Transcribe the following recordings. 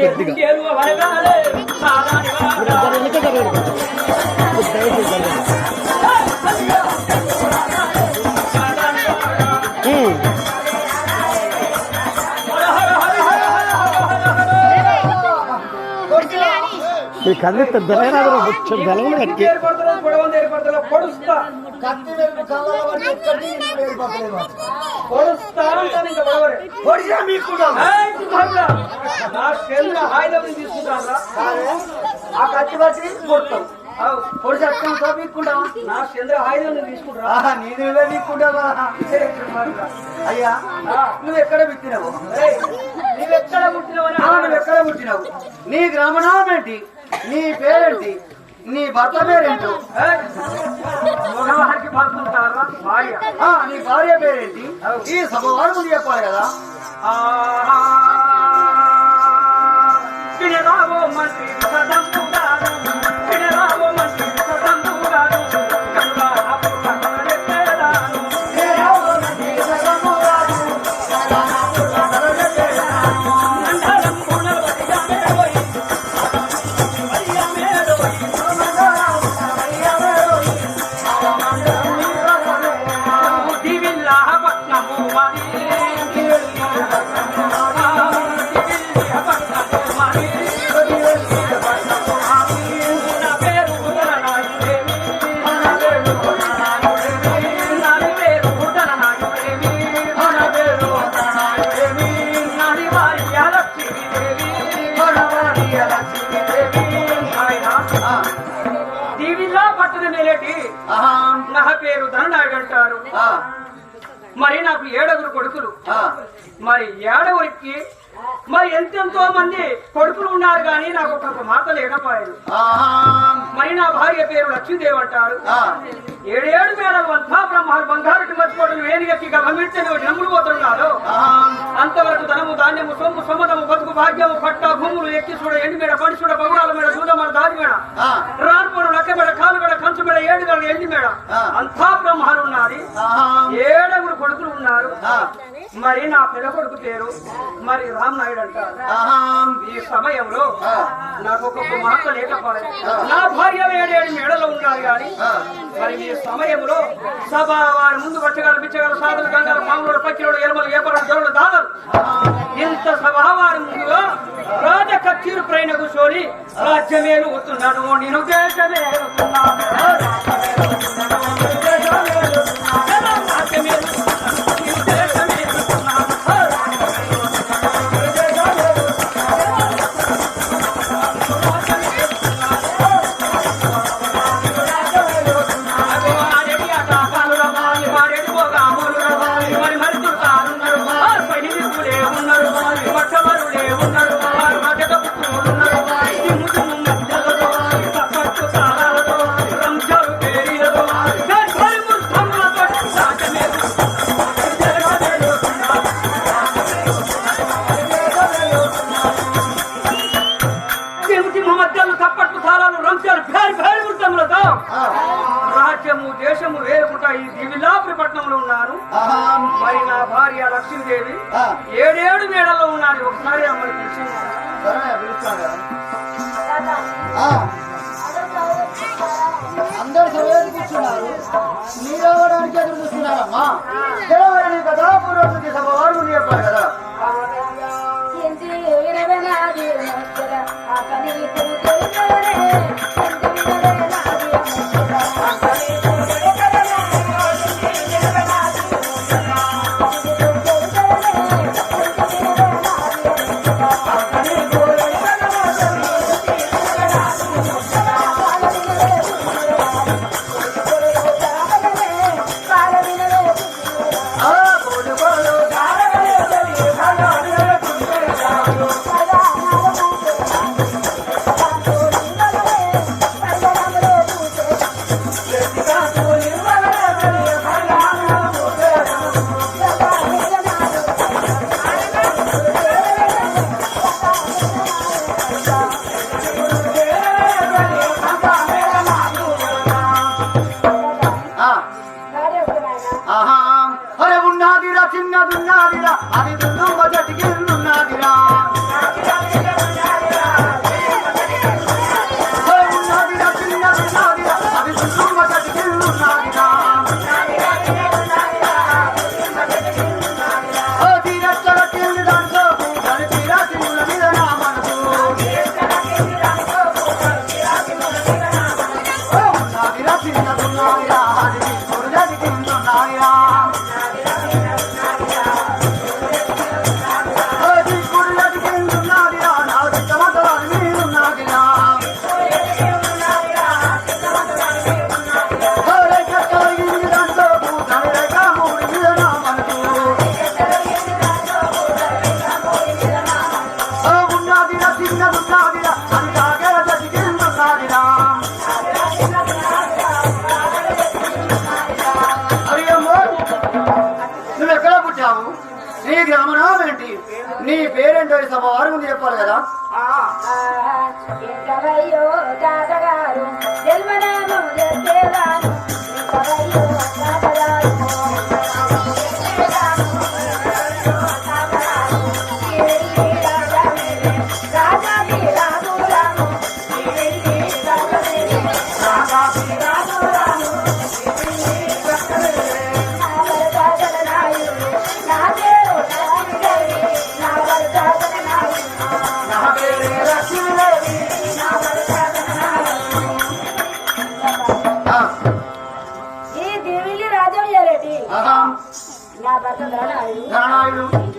கட்டிக்க దుర్మార్గుడా. నా చెల్లి ఆయుధం తీసుకుంటారా కాదే, ఆ కత్తి పట్టి కొడతాం మీకుంటావా నా చంద్ర ఆయుధం తీసుకుంటారా? ఆహా, నేను అయ్యా నువ్వు ఎక్కడ పెట్టినావు? ఏయ్, నీవెక్కడ పుట్టినవని ఆ, నువ్వు ఎక్కడ పుట్టినావు? నీ గ్రామనామం ఏంటి? నీ పేరేంటి? నీ భర్త పేరేంటి? మగవారికి భర్త ఉంటారా? భార్య. నీ భార్య పేరేంటి? ఈ సభవారు ముందు చెప్పాలి కదా. ఆహా. మంత్రి దివిల్లా పట్టణ నిలటి నా పేరు ధననాయుడు అంటారు. మరి నాకు ఏడుగురు కొడుకులు. మరి ఏడవరికి మరి ఎంతెంతో మంది కొడుకులు ఉన్నారు కానీ నాకు ఒక మాట లేకపోయారు మరి నా భార్య పేరు లక్ష్మీదేవి అంటారు. ఏడేడు మేడలు అంతా బ్రహ్మాలు బంగారు మర్చిపోవడం వేణిగక్కి గమనించని జమ్ములు పోతున్నారు అంతవరకు ధనము ధాన్యము సొమ్ము సమ్మతము బతుకు భాగ్యము పట్ట భూములు ఎక్కి చూడ ఎండి మేడ పడి చూడ పగుడాల మేడ చూడ మన దారి మేడ రానుకోడు లక్క మేడ కాలు మేడ కంచు మేడ ఏడు మేడ ఎండి మేడ. అంతా బ్రహ్మాలు ఉన్నది ఆహా, ఆ, మరి నా పెద్ద కొడుకు పేరు మరి రామ్ నాయుడు అంటారు ఈ సమయంలో. నాకు ఒక్కొక్క మాట లేకపోలేదు. నా భార్య ఏడేడు మేడలో ఉన్నారు కానీ. మరి ఈ సమయంలో సభ వారి ముందు వచ్చగల బిచ్చగల సాధులు గంగల పాములు పక్కిలోడు ఎరుమలు ఏపరు దొరలు దాదాలు ఇంత సభ వారి ముందుగా రాజ కచ్చీరు ప్రైన కూర్చొని రాజ్యమేలు వస్తున్నాడు నేను దేశమే లక్ష్మీదేవి. ఏడేడు మేడల్లో ఉన్నారు ఒకసారి అమ్మని సరే, అందరు సభలోకి కూర్చున్నారు. మీరు అవ్వడానికి ఎదురు చూస్తున్నారమ్మా? గెలవడానికి కదా పూర్వజుడి సభ వారు చెప్పారు కదా. ఆ, రామనామేంటి నీ పేరేంటో నీ సభ వారి ముందు చెప్పాలి కదా. రాజా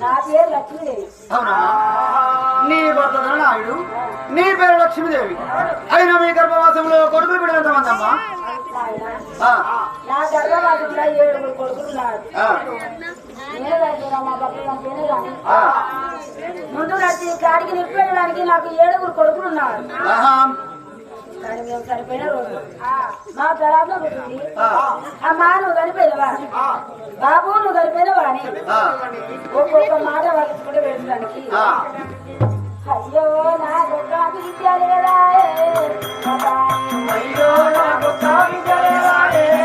నా పేరు లక్ష్మీదేవి. అవునమ్మా నీ భర్త ధననాయుడు నీ పేరు లక్ష్మీదేవి. అయినా మీ గర్భవాసంలో కొడుకులు బిడ్డ ఎంతమంది అమ్మా నాయన, ఆ, నా గర్భవాసంలో ఏడుగురు మా ఆ, ముందు నచ్చి కాడికి నిప్పెట్టడానికి నాకు ఏడుగురు కొడుకులు ఉన్నారు. మా ఆ, అమ్మా నువ్వు చనిపోయినవా బాబు నువ్వు అని ఆ, ఒక్కొక్క మాట వలుచుకుంటే వెళ్ళడానికి. అయ్యో నా గొప్ప విద్యాలు కదా అయ్యో నా గొప్ప విజయవాడే, నా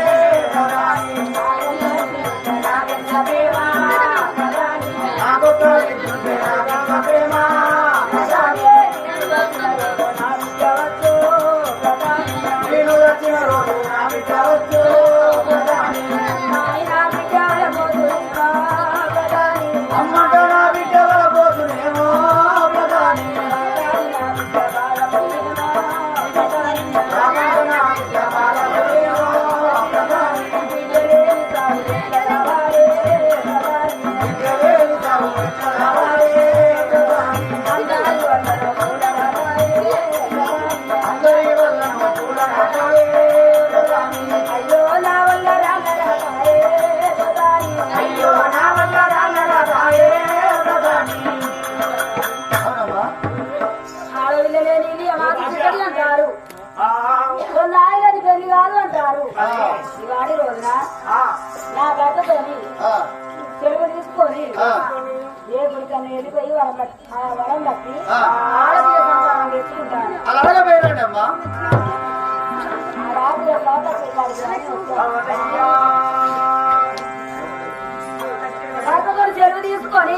చెరువు తీసుకొని. ఏ గుడికన్నా వెళ్ళిపోయి వరం పట్టి ఆ వరం పట్టి ఆ. ఆడపిల్ల సంతానం తెచ్చుకుంటాను అలా అడగబోయాడండి అమ్మా? ఆ రాత్రి చెరువు తీసుకొని